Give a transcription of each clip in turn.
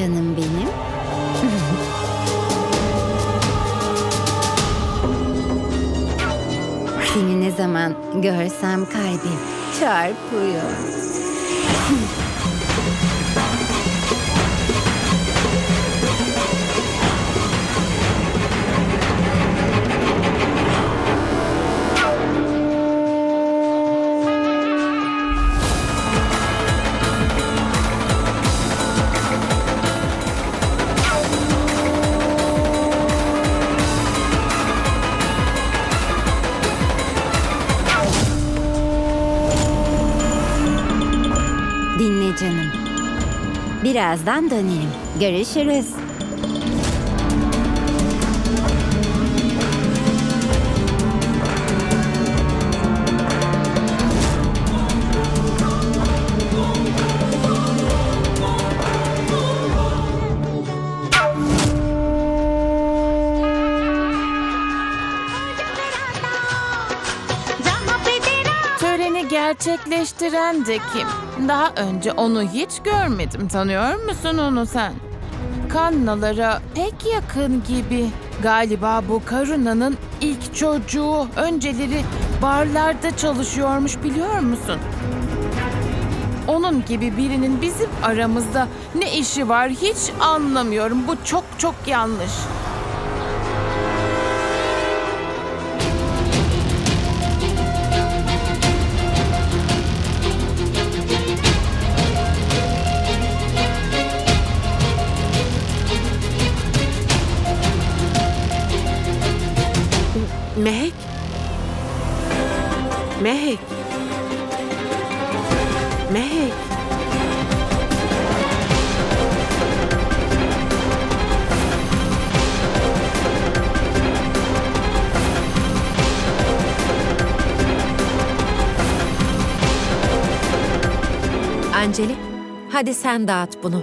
Canım benim? Seni ne zaman görsem kalbim çarpıyor. Birazdan dönerim. Görüşürüz. Gerçekleştiren de kim? Daha önce onu hiç görmedim. Tanıyor musun onu sen? Kannalara pek yakın gibi. Galiba bu Karuna'nın ilk çocuğu. Önceleri barlarda çalışıyormuş biliyor musun? Onun gibi birinin bizim aramızda ne işi var hiç anlamıyorum. Bu çok çok yanlış. Hadi sen dağıt bunu.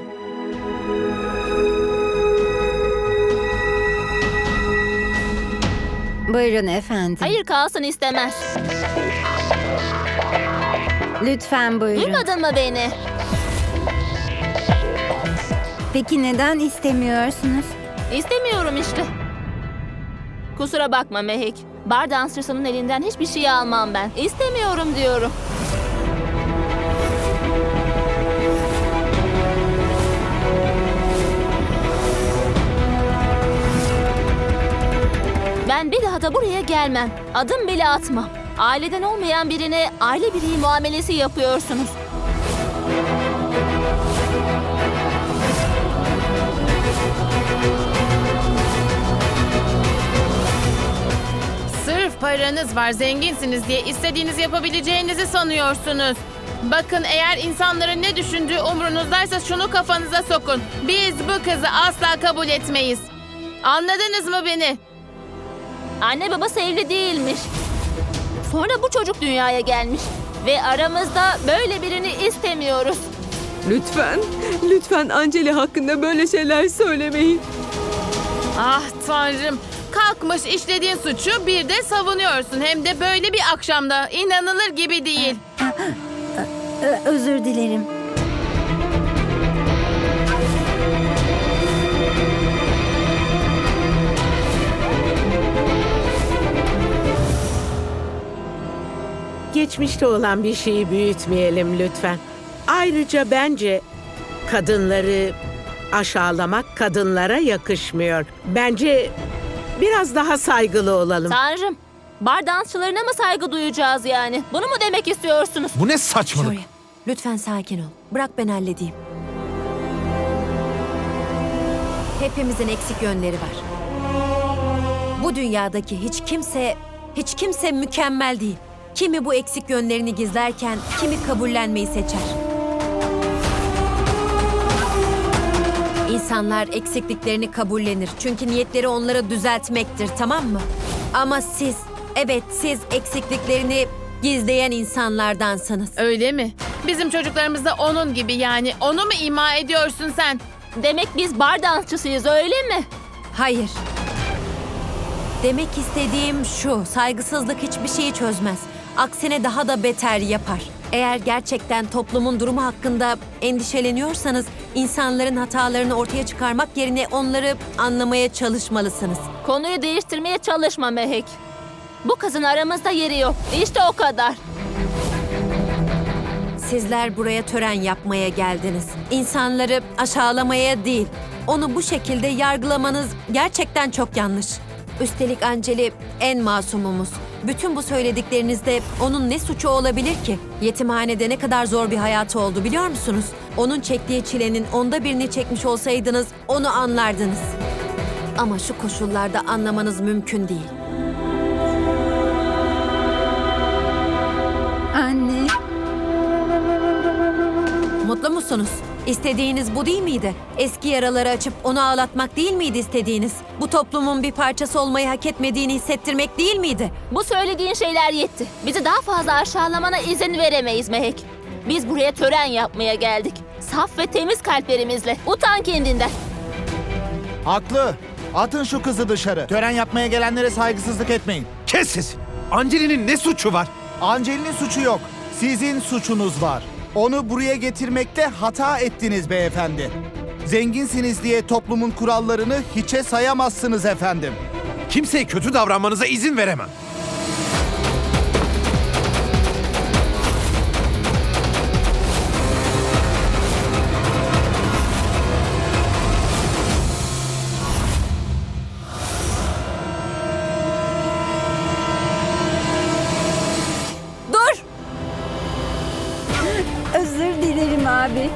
Buyurun efendim. Hayır kalsın istemez. Lütfen buyurun. Duymadın mı beni? Peki neden istemiyorsunuz? İstemiyorum işte. Kusura bakma Mehek. Bar dansçısının elinden hiçbir şey almam ben. İstemiyorum diyorum. Da buraya gelmem. Adım bile atmam. Aileden olmayan birine aile bireyi muamelesi yapıyorsunuz. Sırf paranız var, zenginsiniz diye istediğinizi yapabileceğinizi sanıyorsunuz. Bakın eğer insanların ne düşündüğü umrunuzdaysa şunu kafanıza sokun. Biz bu kızı asla kabul etmeyiz. Anladınız mı beni? Anne babası evli değilmiş. Sonra bu çocuk dünyaya gelmiş. Ve aramızda böyle birini istemiyoruz. Lütfen, lütfen Anceli hakkında böyle şeyler söylemeyin. Ah tanrım. Kalkmış işlediğin suçu bir de savunuyorsun. Hem de böyle bir akşamda. İnanılır gibi değil. Özür dilerim. Geçmişte olan bir şeyi büyütmeyelim lütfen. Ayrıca bence kadınları aşağılamak kadınlara yakışmıyor. Bence biraz daha saygılı olalım. Tanrım. Bar dansçılarına mı saygı duyacağız yani? Bunu mu demek istiyorsunuz? Bu ne saçmalık? Joy, lütfen sakin ol. Bırak ben halledeyim. Hepimizin eksik yönleri var. Bu dünyadaki hiç kimse, hiç kimse mükemmel değil. Kimi bu eksik yönlerini gizlerken, kimi kabullenmeyi seçer. İnsanlar eksikliklerini kabullenir. Çünkü niyetleri onları düzeltmektir, tamam mı? Ama siz, evet siz eksikliklerini gizleyen insanlardansınız. Öyle mi? Bizim çocuklarımız da onun gibi yani. Onu mu ima ediyorsun sen? Demek biz bar dansçısıyız öyle mi? Hayır. Demek istediğim şu, saygısızlık hiçbir şeyi çözmez. Aksine daha da beter yapar. Eğer gerçekten toplumun durumu hakkında endişeleniyorsanız insanların hatalarını ortaya çıkarmak yerine onları anlamaya çalışmalısınız. Konuyu değiştirmeye çalışma Mehek. Bu kızın aramızda yeri yok. İşte o kadar. Sizler buraya tören yapmaya geldiniz. İnsanları aşağılamaya değil. Onu bu şekilde yargılamanız gerçekten çok yanlış. Üstelik Anceli en masumumuz. Bütün bu söylediklerinizde onun ne suçu olabilir ki? Yetimhanede ne kadar zor bir hayatı oldu biliyor musunuz? Onun çektiği çilenin onda birini çekmiş olsaydınız onu anlardınız. Ama şu koşullarda anlamanız mümkün değil. Anne, Mutlu musunuz? İstediğiniz bu değil miydi? Eski yaraları açıp onu ağlatmak değil miydi istediğiniz? Bu toplumun bir parçası olmayı hak etmediğini hissettirmek değil miydi? Bu söylediğin şeyler yetti. Bizi daha fazla aşağılamana izin veremeyiz Mehek. Biz buraya tören yapmaya geldik. Saf ve temiz kalplerimizle. Utan kendinden. Haklı. Atın şu kızı dışarı. Tören yapmaya gelenlere saygısızlık etmeyin. Kes sesini. Anceli'nin ne suçu var? Angel'in suçu yok. Sizin suçunuz var. Onu buraya getirmekte hata ettiniz beyefendi. Zenginsiniz diye toplumun kurallarını hiçe sayamazsınız efendim. Kimseye kötü davranmanıza izin veremem. Özür dilerim abi.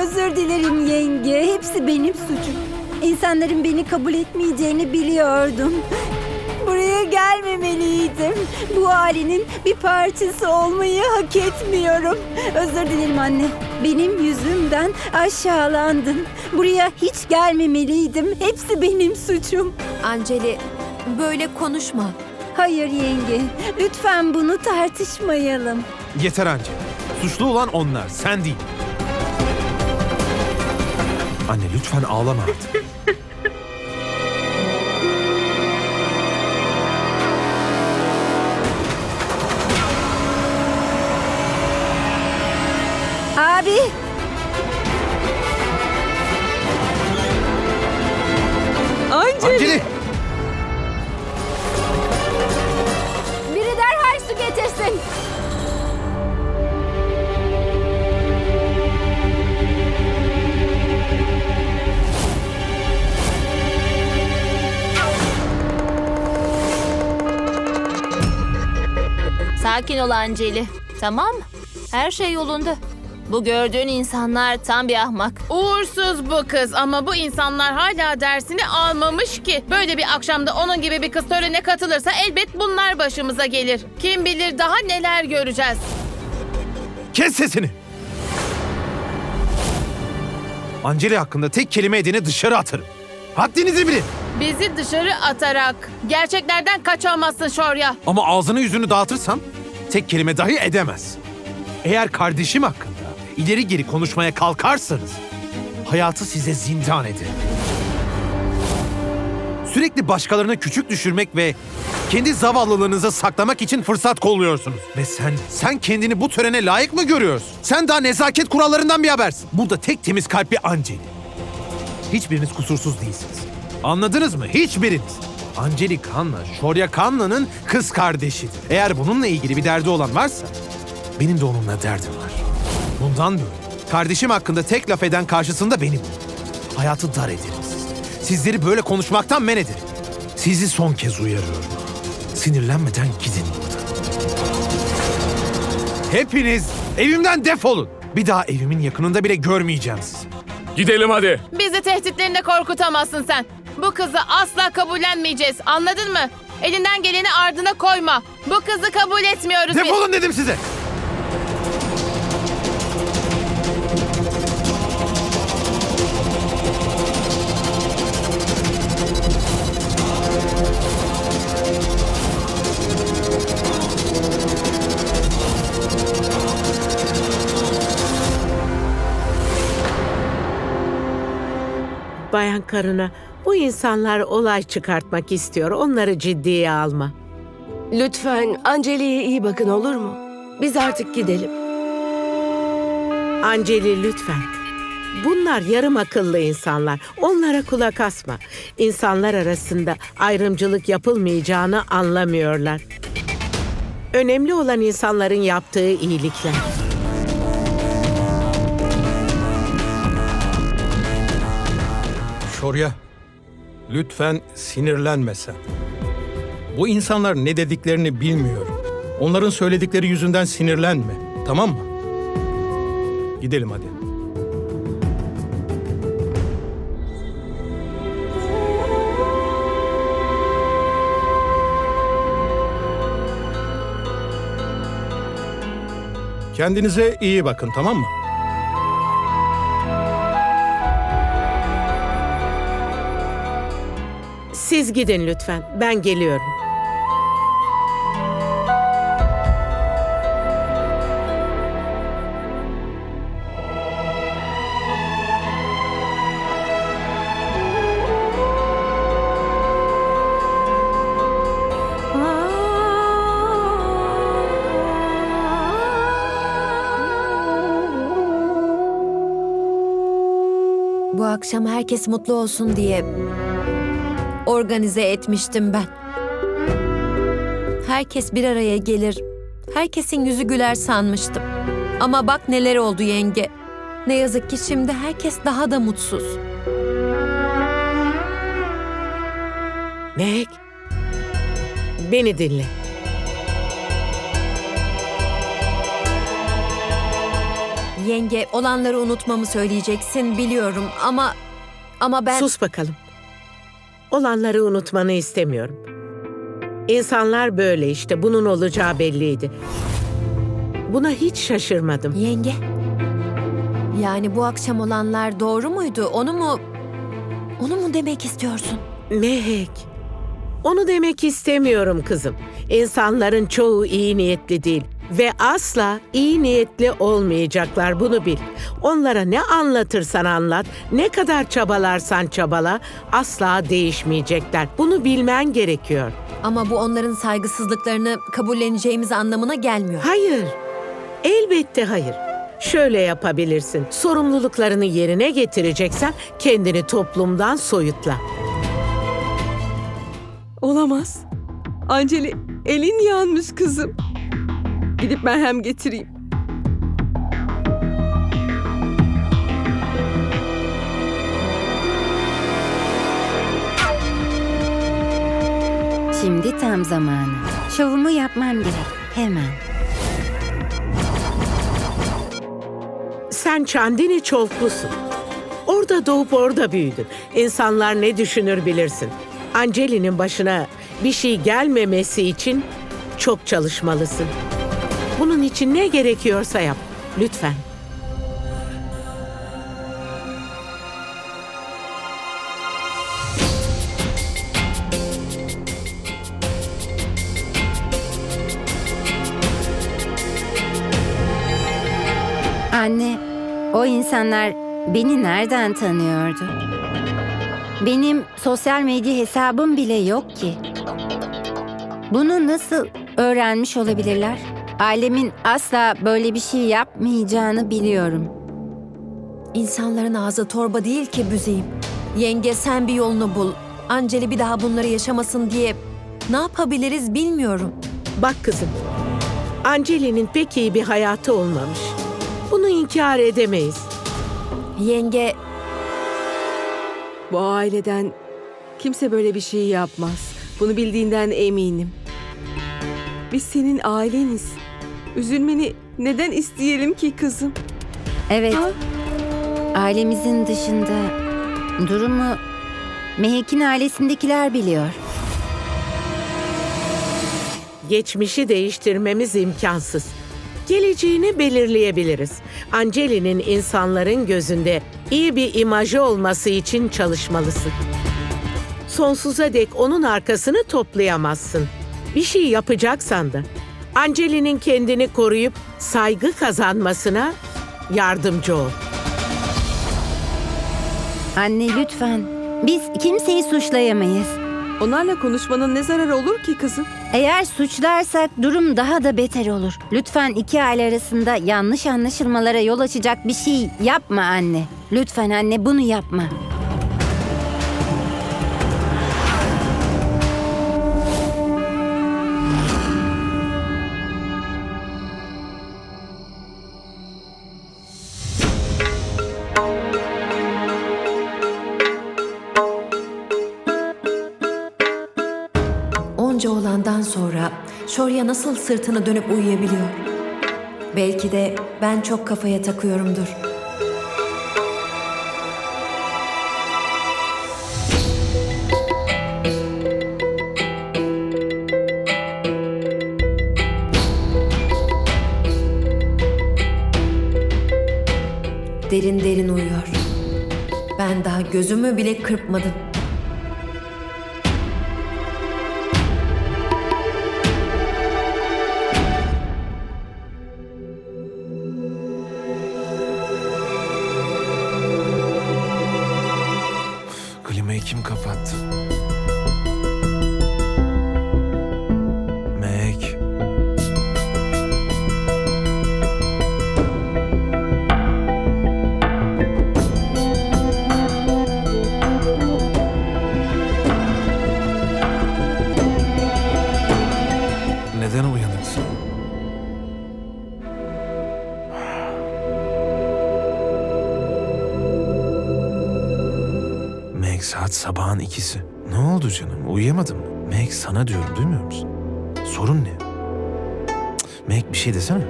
Özür dilerim yenge. Hepsi benim suçum. İnsanların beni kabul etmeyeceğini biliyordum. Buraya gelmemeliydim. Bu ailenin bir parçası olmayı hak etmiyorum. Özür dilerim anne. Benim yüzümden aşağılandın. Buraya hiç gelmemeliydim. Hepsi benim suçum. Anceli böyle konuşma. Hayır yenge. Lütfen bunu tartışmayalım. Yeter Anceli. Suçlu olan onlar, sen değil. Anne lütfen ağlama artık. Abi. Sakin ol Anceli. Tamam mı? Her şey yolunda. Bu gördüğün insanlar tam bir ahmak. Uğursuz bu kız ama bu insanlar hala dersini almamış ki. Böyle bir akşamda onun gibi bir kız törene katılırsa elbet bunlar başımıza gelir. Kim bilir daha neler göreceğiz. Kes sesini! Anceli hakkında tek kelime edeni dışarı atarım. Haddinizi bilin. Bizi dışarı atarak gerçeklerden kaçamazsın Şorya. Ama ağzını yüzünü dağıtırsam tek kelime dahi edemez. Eğer kardeşim hakkında ileri geri konuşmaya kalkarsanız hayatı size zindan ederim. Sürekli başkalarını küçük düşürmek ve kendi zavallılığınızı saklamak için fırsat kolluyorsunuz. Ve sen, sen kendini bu törene layık mı görüyorsun? Sen daha nezaket kurallarından bir habersin. Burada tek temiz kalpli Anceli. Hiçbiriniz kusursuz değilsiniz. Anladınız mı? Hiçbiriniz. Anceli Kanla, Şorya Kanla'nın kız kardeşidir. Eğer bununla ilgili bir derdi olan varsa, benim de onunla derdim var. Bundan böyle kardeşim hakkında tek laf eden karşısında benim. Hayatı dar ederim siz. Sizleri böyle konuşmaktan men ederim. Sizi son kez uyarıyorum. Sinirlenmeden gidin buradan. Hepiniz evimden defolun. Bir daha evimin yakınında bile görmeyeceğim sizi. Gidelim hadi. Bizi tehditlerinde korkutamazsın sen. Bu kızı asla kabullenmeyeceğiz. Anladın mı? Elinden geleni ardına koyma. Bu kızı kabul etmiyoruz biz. Defolun dedim size. Bayan karına bu insanlar olay çıkartmak istiyor. Onları ciddiye alma. Lütfen Anceli'ye iyi bakın olur mu? Biz artık gidelim. Anceli lütfen. Bunlar yarım akıllı insanlar. Onlara kulak asma. İnsanlar arasında ayrımcılık yapılmayacağını anlamıyorlar. Önemli olan insanların yaptığı iyilikler. Şorya, lütfen sinirlenme sen. Bu insanlar ne dediklerini bilmiyor. Onların söyledikleri yüzünden sinirlenme, tamam mı? Gidelim hadi. Kendinize iyi bakın, tamam mı? Siz gidin lütfen. Ben geliyorum. Bu akşam herkes mutlu olsun diye organize etmiştim ben. Herkes bir araya gelir. Herkesin yüzü güler sanmıştım. Ama bak neler oldu yenge. Ne yazık ki şimdi herkes daha da mutsuz. Meg. Beni dinle. Yenge olanları unutmamı söyleyeceksin biliyorum ama ama ben Sus bakalım. Olanları unutmanı istemiyorum. İnsanlar böyle işte. Bunun olacağı belliydi. Buna hiç şaşırmadım. yenge. Yani bu akşam olanlar doğru muydu? Onu mu onu mu demek istiyorsun? Mehek. Onu demek istemiyorum kızım. İnsanların çoğu iyi niyetli değil ve asla iyi niyetli olmayacaklar bunu bil. Onlara ne anlatırsan anlat, ne kadar çabalarsan çabala asla değişmeyecekler. Bunu bilmen gerekiyor. Ama bu onların saygısızlıklarını kabulleneceğimiz anlamına gelmiyor. Hayır. Elbette hayır. Şöyle yapabilirsin. Sorumluluklarını yerine getireceksen kendini toplumdan soyutla. Olamaz. Anceli elin yanmış kızım. Gidip merhem getireyim. Şimdi tam zamanı. Şovumu yapmam gerek. Hemen. Sen Çandini Çolklusun. Orada doğup orada büyüdün. İnsanlar ne düşünür bilirsin. Anceli'nin başına bir şey gelmemesi için çok çalışmalısın. Bunun için ne gerekiyorsa yap. Lütfen. Anne, o insanlar beni nereden tanıyordu? Benim sosyal medya hesabım bile yok ki. Bunu nasıl öğrenmiş olabilirler? Ailemin asla böyle bir şey yapmayacağını biliyorum. İnsanların ağzı torba değil ki büzeyim. Yenge sen bir yolunu bul. Anceli bir daha bunları yaşamasın diye ne yapabiliriz bilmiyorum. Bak kızım. Anceli'nin pek iyi bir hayatı olmamış. Bunu inkar edemeyiz. Yenge Bu aileden kimse böyle bir şey yapmaz. Bunu bildiğinden eminim. Biz senin aileniz. Üzülmeni neden isteyelim ki kızım? Evet, Ha? ailemizin dışında durumu Mehek'in ailesindekiler biliyor. Geçmişi değiştirmemiz imkansız. Geleceğini belirleyebiliriz. Anceli'nin insanların gözünde iyi bir imajı olması için çalışmalısın. Sonsuza dek onun arkasını toplayamazsın. Bir şey yapacaksan da Anceli'nin kendini koruyup saygı kazanmasına yardımcı ol. Anne lütfen, biz kimseyi suçlayamayız. Onlarla konuşmanın ne zararı olur ki kızım? Eğer suçlarsak durum daha da beter olur. Lütfen iki aile arasında yanlış anlaşılmalara yol açacak bir şey yapma anne. Lütfen anne bunu yapma. Olandan sonra Şorya nasıl sırtını dönüp uyuyabiliyor? Belki de ben çok kafaya takıyorumdur. Derin derin uyuyor. Ben daha gözümü bile kırpmadım. Saat sabahın ikisi. Ne oldu canım? Uyuyamadın mı? Meg sana diyorum duymuyor musun? Sorun ne? Cık, Meg bir şey desene.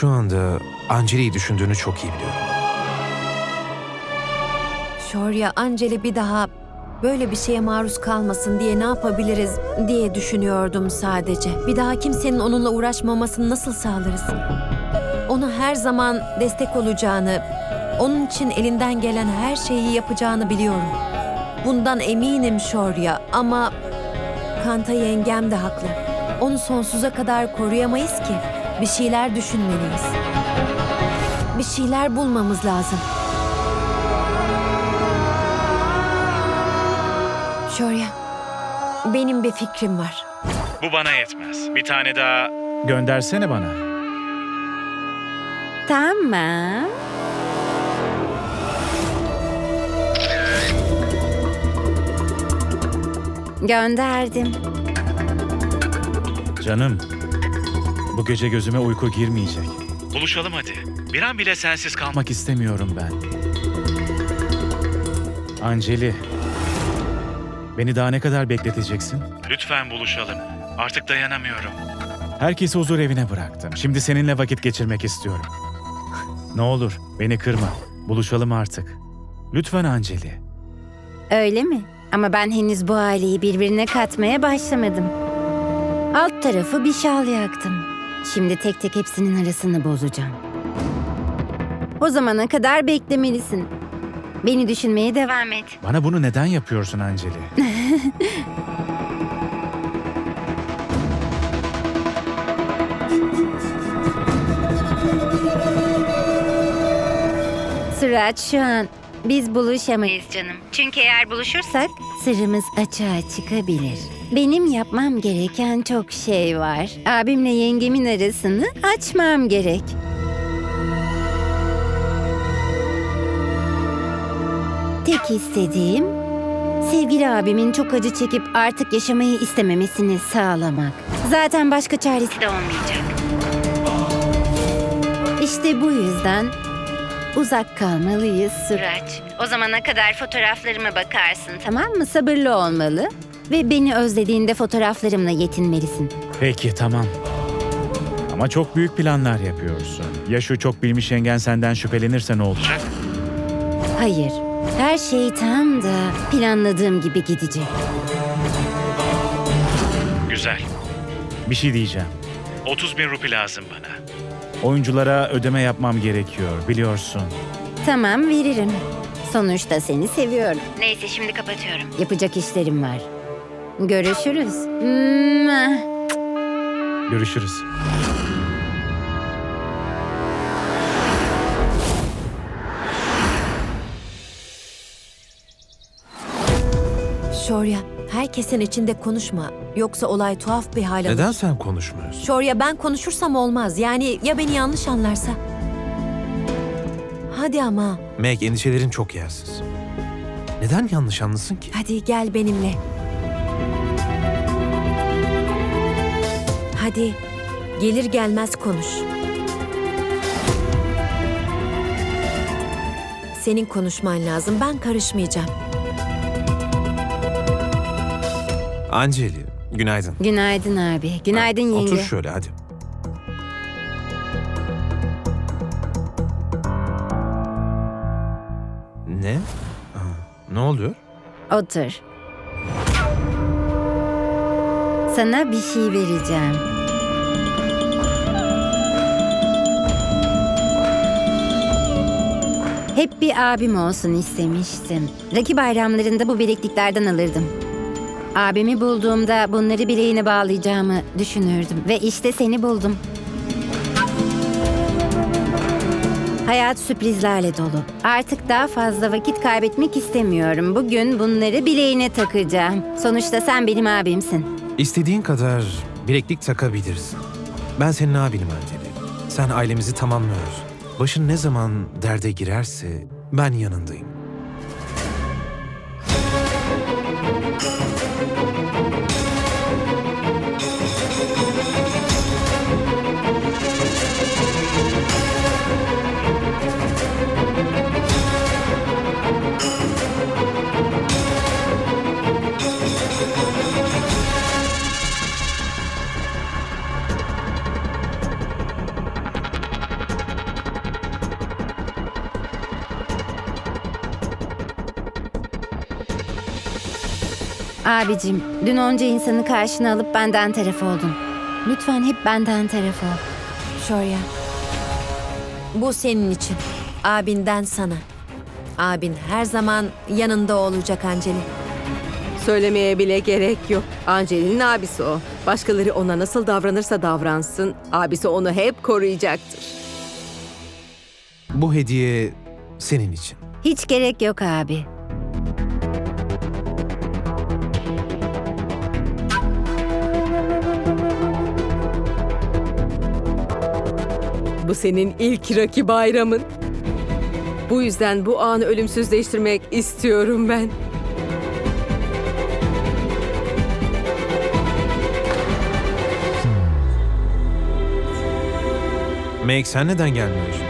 Şu anda Anceli'yi düşündüğünü çok iyi biliyorum. Şorya, Anceli bir daha böyle bir şeye maruz kalmasın diye ne yapabiliriz diye düşünüyordum sadece. Bir daha kimsenin onunla uğraşmamasını nasıl sağlarız? Ona her zaman destek olacağını, onun için elinden gelen her şeyi yapacağını biliyorum. Bundan eminim Şorya ama Kanta yengem de haklı. Onu sonsuza kadar koruyamayız ki. Bir şeyler düşünmeliyiz. Bir şeyler bulmamız lazım. Şorya, benim bir fikrim var. Bu bana yetmez. Bir tane daha göndersene bana. Tamam. Gönderdim. Canım, bu gece gözüme uyku girmeyecek. Buluşalım hadi. Bir an bile sensiz kalmak istemiyorum ben. Anceli, beni daha ne kadar bekleteceksin? Lütfen buluşalım. Artık dayanamıyorum. Herkesi huzur evine bıraktım. Şimdi seninle vakit geçirmek istiyorum. ne olur, beni kırma. Buluşalım artık. Lütfen Anceli. Öyle mi? Ama ben henüz bu aileyi birbirine katmaya başlamadım. Alt tarafı bir şal yaktım. Şimdi tek tek hepsinin arasını bozacağım. O zamana kadar beklemelisin. Beni düşünmeye devam et. Bana bunu neden yapıyorsun Anceli? Sıraç şu an biz buluşamayız canım. Çünkü eğer buluşursak sırrımız açığa çıkabilir. Benim yapmam gereken çok şey var. Abimle yengemin arasını açmam gerek. Tek istediğim sevgili abimin çok acı çekip artık yaşamayı istememesini sağlamak. Zaten başka çaresi de olmayacak. İşte bu yüzden uzak kalmalıyız Sıraç. O zamana kadar fotoğraflarıma bakarsın tamam mı? Sabırlı olmalı ve beni özlediğinde fotoğraflarımla yetinmelisin. Peki tamam. Ama çok büyük planlar yapıyorsun. Ya şu çok bilmiş yengen senden şüphelenirse ne olacak? Hayır, her şey tam da planladığım gibi gidecek. Güzel. Bir şey diyeceğim. 30 bin rupi lazım bana. Oyunculara ödeme yapmam gerekiyor biliyorsun. Tamam veririm. Sonuçta seni seviyorum. Neyse şimdi kapatıyorum. Yapacak işlerim var. Görüşürüz. Görüşürüz. Şorya, herkesin içinde konuşma. Yoksa olay tuhaf bir hal alır. Neden sen konuşmuyorsun? Şorya ben konuşursam olmaz. Yani ya beni yanlış anlarsa? Hadi ama. Meg endişelerin çok yersiz. Neden yanlış anlasın ki? Hadi gel benimle. Hadi. Gelir gelmez konuş. Senin konuşman lazım. Ben karışmayacağım. Anceli, günaydın. Günaydın abi. Günaydın yenge. Otur şöyle hadi. Ne? Aa, Ne oluyor? Otur. Sana bir şey vereceğim. Hep bir abim olsun istemiştim. Rakip bayramlarında bu bilekliklerden alırdım. Abimi bulduğumda bunları bileğine bağlayacağımı düşünürdüm. Ve işte seni buldum. Hayat sürprizlerle dolu. Artık daha fazla vakit kaybetmek istemiyorum. Bugün bunları bileğine takacağım. Sonuçta sen benim abimsin. İstediğin kadar bileklik takabilirsin. Ben senin abinim Anceli. Sen ailemizi tamamlıyorsun. Başın ne zaman derde girerse ben yanındayım. Abicim, dün onca insanı karşına alıp benden taraf oldun. Lütfen hep benden taraf ol. Şorya. Bu senin için. Abinden sana. Abin her zaman yanında olacak Anceli. Söylemeye bile gerek yok. Angeli'nin abisi o. Başkaları ona nasıl davranırsa davransın, abisi onu hep koruyacaktır. Bu hediye senin için. Hiç gerek yok abi. Bu senin ilk Raki bayramın. Bu yüzden bu anı ölümsüzleştirmek istiyorum ben. Meg sen neden gelmiyorsun?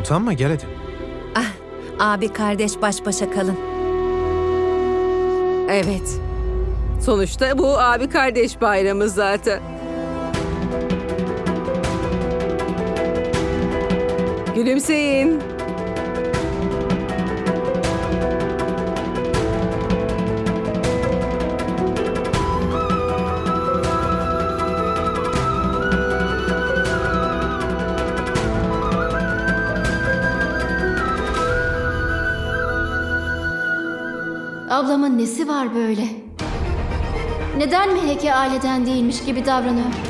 Utanma gel hadi. Abi kardeş baş başa kalın. Evet. Sonuçta bu abi kardeş bayramı zaten. Gülümseyin. Ablamın nesi var böyle? Neden Meheke aileden değilmiş gibi davranıyor?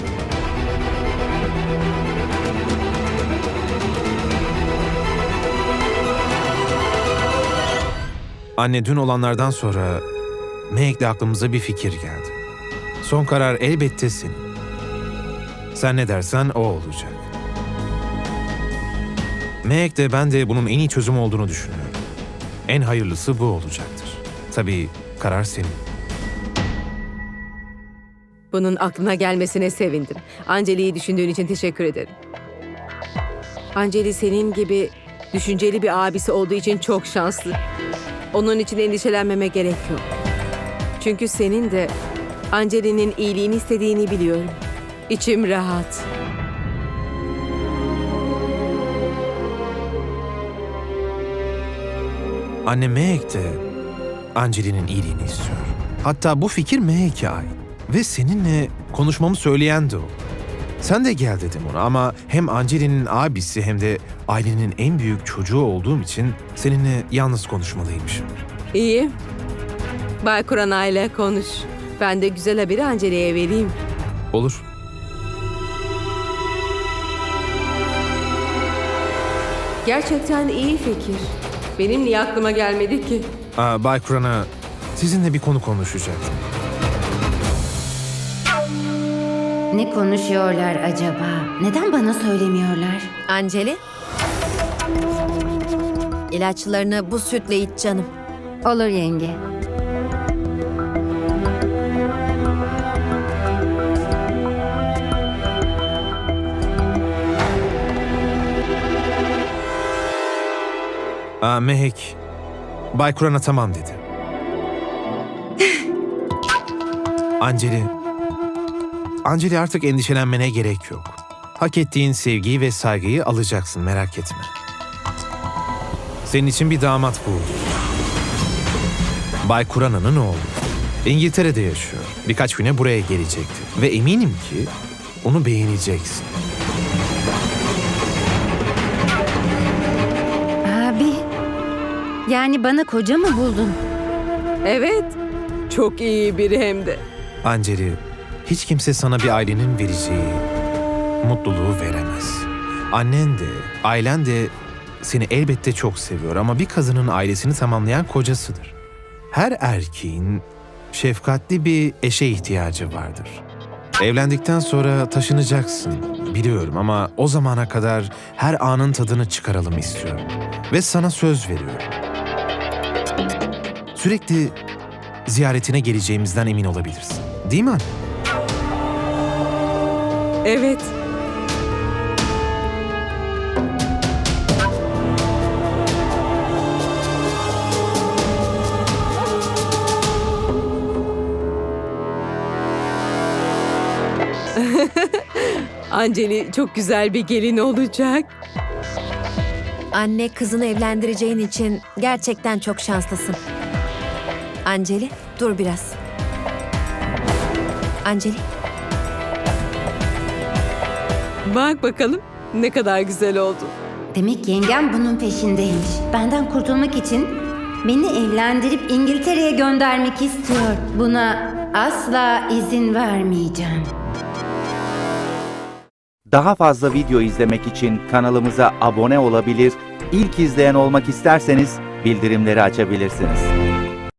Anne dün olanlardan sonra Meg'le aklımıza bir fikir geldi. Son karar elbette senin. Sen ne dersen o olacak. Meg de ben de bunun en iyi çözüm olduğunu düşünüyorum. En hayırlısı bu olacaktır. Tabii karar senin. Bunun aklına gelmesine sevindim. Anceli'yi düşündüğün için teşekkür ederim. Anceli senin gibi düşünceli bir abisi olduğu için çok şanslı. Onun için endişelenmeme gerek yok. Çünkü senin de Anceli'nin iyiliğini istediğini biliyorum. İçim rahat. Anne Mehek de Anceli'nin iyiliğini istiyor. Hatta bu fikir Mehek'e ait. Ve seninle konuşmamı söyleyen de o. Sen de gel dedim ona ama hem Anceli'nin abisi hem de ailenin en büyük çocuğu olduğum için seninle yalnız konuşmalıymışım. İyi. Bay Kurana ile konuş. Ben de güzel haberi Anceli'ye vereyim. Olur. Gerçekten iyi fikir. Benim niye aklıma gelmedi ki? Aa, Bay Kurana, sizinle bir konu konuşacaktım. Ne konuşuyorlar acaba? Neden bana söylemiyorlar? Anceli? İlaçlarını bu sütle iç canım. Olur yenge. Aa, Mehek, Bay Kurana tamam dedi. Anceli, Anceli artık endişelenmene gerek yok. Hak ettiğin sevgiyi ve saygıyı alacaksın merak etme. Senin için bir damat buldum. Bay Kurana'nın oğlu. İngiltere'de yaşıyor. Birkaç güne buraya gelecekti. Ve eminim ki onu beğeneceksin. Abi. Yani bana koca mı buldun? Evet. Çok iyi biri hem de. Anceli, hiç kimse sana bir ailenin vereceği mutluluğu veremez. Annen de, ailen de seni elbette çok seviyor ama bir kadının ailesini tamamlayan kocasıdır. Her erkeğin şefkatli bir eşe ihtiyacı vardır. Evlendikten sonra taşınacaksın biliyorum ama o zamana kadar her anın tadını çıkaralım istiyorum. Ve sana söz veriyorum. Sürekli ziyaretine geleceğimizden emin olabilirsin. Değil mi anne? Evet. Anceli çok güzel bir gelin olacak. Anne kızını evlendireceğin için gerçekten çok şanslısın. Anceli, dur biraz. Anceli, Bak bakalım ne kadar güzel oldu. Demek yengem bunun peşindeymiş. Benden kurtulmak için beni evlendirip İngiltere'ye göndermek istiyor. Buna asla izin vermeyeceğim. Daha fazla video izlemek için kanalımıza abone olabilir, ilk izleyen olmak isterseniz bildirimleri açabilirsiniz.